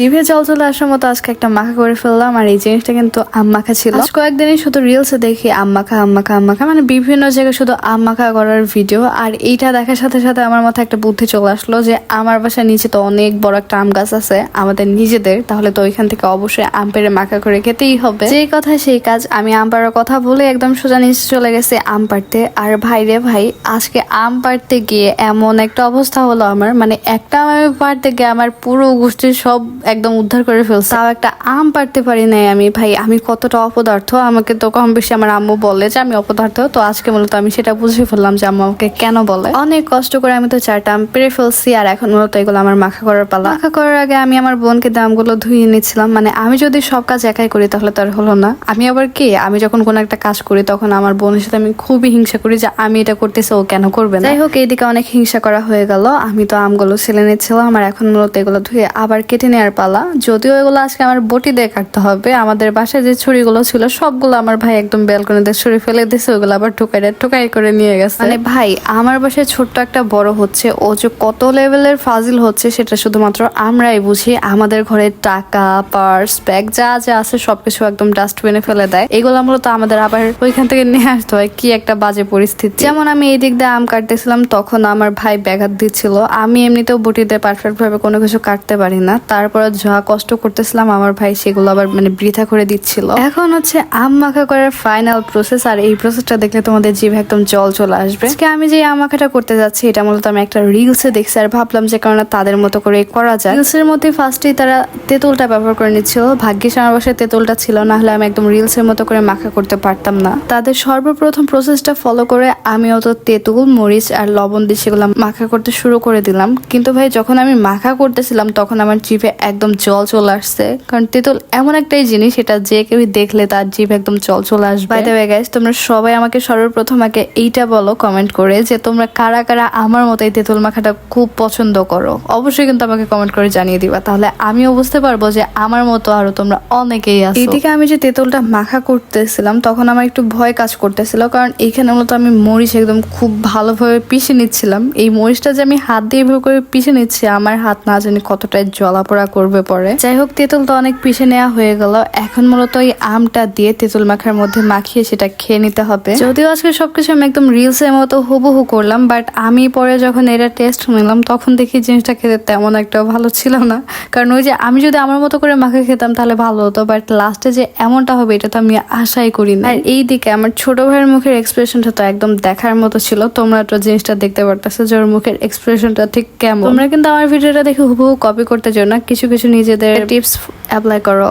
জিভে জল চলে আসার মতো আজকে একটা মাখা করে ফেললাম আর এই জিনিসটা কিন্তু মাখা ছিল। আজ কয়েকদিনই শুধু রিলসে দেখি মাখা মাখা আম মাখা মানে বিভিন্ন জায়গায় শুধু মাখা করার ভিডিও আর এইটা দেখার সাথে সাথে আমার মাথায় একটা বুদ্ধি চলে আসলো যে আমার বাসার নিচে তো অনেক বড় একটা আম গাছ আছে আমাদের নিজেদের। তাহলে তো ওইখান থেকে অবশ্যই আম পেড়ে মাখা করে খেতেই হবে। যেই কথা সেই কাজ আমি আম পাড়ার কথা বলে একদম সোজা নিচে চলে গেছে আম পাড়তে। আর ভাই রে ভাই আজকে আম পাড়তে গিয়ে এমন একটা অবস্থা হলো আমার। মানে একটা আম আমি পাড়তে গিয়ে আমার পুরো গোষ্ঠীর সব একদম উদ্ধার করে ফেলছে। তাও একটা আম পাড়তে পারি নাই আমি ভাই। আমি কতটা অপদার্থ আমাকে তো কম বেশি আমার আম্মু বলে যে আমি অপদার্থ। তো আজকে মূলত আমি সেটা বুঝে ফেললাম যে আম্মু আমাকে কেন বলে। অনেক কষ্ট করে আমি তো চারটা আম পেরে ফেলছি আর এখন মূলত এগুলো আমার মাখা করার পালা। মাখা করার আগে আমি আমার বোনকে দামগুলো ধুয়ে নিচ্ছিলাম মানে আমি যদি সব কাজ একাই করি তাহলে তো আর হলো না। আমি আবার কি? আমি যখন কোনো একটা কাজ করি তখন আমার বোনের সাথে আমি খুবই হিংসা করি যে আমি এটা করতেছি ও কেন করবে না। যাই হোক এইদিকে অনেক হিংসা করা হয়ে গেল। আমি তো আমগুলো ছেলে নিচ্ছিলাম আর এখন মূলত এগুলো ধুয়ে আবার কেটে নেওয়ার পালা। যদিও এগুলো আজকে আমার বটি দিয়ে কাটতে হবে, আমাদের বাসায় যে ছুরিগুলো ছিল সবগুলো আমার ভাই একদম বেলকনিতে ছুরি ফেলে দিয়েছে, ওগুলো আবার ঠুকাই ঠোকাই করে নিয়ে গেছে। মানে ভাই, আমার বাসায় ছোট্ট একটা বড় হচ্ছে, ও যে কত লেভেলের ফাজিল হচ্ছে সেটা শুধুমাত্র আমরাই বুঝি। আমাদের ঘরে টাকা, পার্স, ব্যাগ যা যা আছে সবকিছু একদম ডাস্টবিনে ফেলে দেয়। এগুলো মূলত আমাদের আবার ওইখান থেকে নিয়ে আসতে হয়, কি একটা বাজে পরিস্থিতি। যেমন আমি এই দিক দিয়ে আম কাটতেছিলাম, তখন আমার ভাই ব্যাঘাত দিচ্ছিল। আমি এমনিতেও বটিতে পারফেক্ট ভাবে কোনো কিছু কাটতে পারি না। তারপরে যা কষ্ট করতেছিলাম, আমার ভাই সেগুলো আবার মানে বৃথা করে দিচ্ছিল। এখন হচ্ছে আম মাখা করার ফাইনাল প্রসেস আর এই প্রসেসটা দেখলে তোমাদের জিভে একদম জল চলে আসবে। আজকে আমি যে আম মাখাটা করতে যাচ্ছি, এটা মূলত আমি একটা রিলসে দেখছি, আর ভাবলাম যে কারণ তাদের মতো করে করা যায়। রিলসের মধ্যে ফার্স্টেই তারা তেঁতুলটা ব্যবহার করে নিচ্ছিল, ভাগ্যিস আমার বাসায় তেঁতুলটা ছিল, না হলে আমি একদম রিলসের মতো করে মাখা করতে পারতাম না। তাদের সর্বপ্রথম প্রসেসটা ফলো করে আমিও তো তেঁতুল, মরিচ আর লবণ দিয়ে সেগুলো মাখা করতে শুরু করে দিলাম। কিন্তু ভাই, যখন আমি মাখা করতেছিলাম, তখন আমার জিভে একদম জল চলে আসছে। কারণ তেঁতুল এমন একটাই জিনিস এটা যে কেউ দেখলে তার জিভে একদম জল চলে আসবে। বাই দ্য গাইস তোমরা সবাই আমাকে সর্বপ্রথম আগে এইটা বলো কমেন্ট করে যে তোমরা কারা কারা আমার মতো এই তেঁতুল মাখাটা খুব পছন্দ করো? অবশ্যই কিন্তু আমাকে কমেন্ট করে জানিয়ে দিবা। তাহলে আমিও বুঝতে পারব যে আমার মতো আরও তোমরা অনেকেই আছো। এদিকে আমি যে তেঁতুলটা মাখা করতেছিলাম তখন আমার একটু ভয় কাজ করতেছিল। কারণ এখানে মূলত আমি মরিচ একদম খুব ভালোভাবে পিষে নিচ্ছিলাম। এই মরিচটা যে আমি হাত দিয়ে এভাবে করে পিষে নিচ্ছি আমার হাত না জানি কতটাই জলাপোড়া করবে। পরে। যাই হোক তেঁতুল তো অনেক পিষে নেওয়া হয়ে গেল। এখন মূলত এই আমটা দিয়ে তেঁতুল মাখার মধ্যে মাখিয়ে সেটা খেয়ে নিতে হবে। যদিও আজকে সবকিছু আমি একদম রিলস এর মতো হুবহু করলাম বাট আমি পরে যখন এটা টেস্ট নিলাম, তখন দেখি জিনিসটা খেতে তেমন একটা ভালো ছিল না। কারণ ওই যে আমি যদি আমার মতো করে মাখা খেতাম, তাহলে ভালো হতো বাট লাস্টে যে এমনটা হবে, এটা তো আমি আশাই করি না। আর এই দিকে আমার ছোট ভাইয়ের মুখের এক্সপ্রেশনটা তো একদম দেখার মতো ছিল। তোমরা তো জিনিসটা দেখতে পারতেছো যে ওর মুখের এক্সপ্রেশনটা ঠিক কেমন। তোমরা কিন্তু আমার ভিডিওটা দেখে হুবহু কপি করতে চাও না। কিছু কিছু নিজেদের টিপস অ্যাপ্লাই করো।